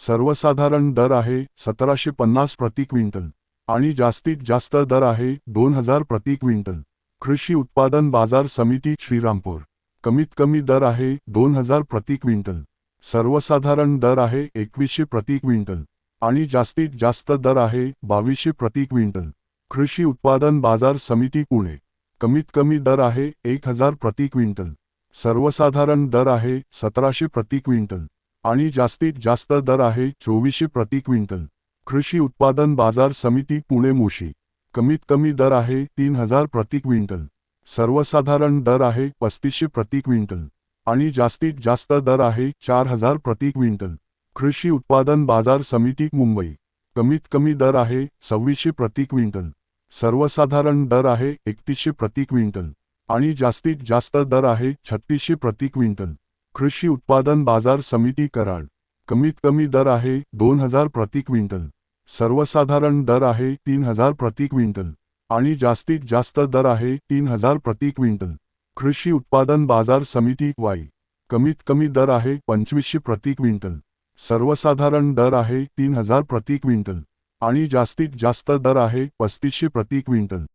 सर्वसाधारण दर आहे सतराशे पन्नास प्रति क्विंटल आणि जास्तीत जास्त दर आहे दोन हजार प्रति क्विंटल. कृषी उत्पादन बाजार समिती श्रीरामपूर. कमीत कमी दर आहे दोन हजार प्रति क्विंटल. सर्वसाधारण दर आहे एकवीसशे प्रति क्विंटल आणि जास्तीत जास्त दर आहे बावीसशे प्रति क्विंटल. कृषी उत्पादन बाजार समिती पुणे. कमीत कमी दर आहे एक हजार प्रति क्विंटल. सर्वसाधारण दर आहे सतराशे प्रति क्विंटल. आणि जास्तीत जास्त दर आहे चोवीसशे प्रति क्विंटल. कृषी उत्पादन बाजार समिती पुणे मोशी. कमीत कमी दर आहे तीन हजार प्रति क्विंटल. सर्वसाधारण दर आहे पस्तीसशे प्रति क्विंटल. आणि जास्तीत जास्त दर आहे चार हजार प्रति क्विंटल. कृषी उत्पादन बाजार समिती मुंबई. कमीत कमी दर आहे सव्वीसशे प्रति क्विंटल. सर्वसाधारण दर आहे एकतीसशे प्रति क्विंटल. आणि जास्तीत जास्त दर आहे छत्तीसशे प्रति क्विंटल. कृषी उत्पादन बाजार समिती कराड. कमीत कमी दर आहे दोन हजार प्रति क्विंटल. सर्वसाधारण दर आहे तीन हजार प्रति क्विंटल. आणि जास्तीत जास्त दर आहे तीन हजार प्रति क्विंटल. कृषी उत्पादन बाजार समिती वाई. कमीत कमी दर आहे पंचवीसशे प्रति क्विंटल. सर्वसाधारण दर आहे तीन हजार प्रति क्विंटल. आणि जास्तीत जास्त दर आहे पस्तीसशे प्रति क्विंटल.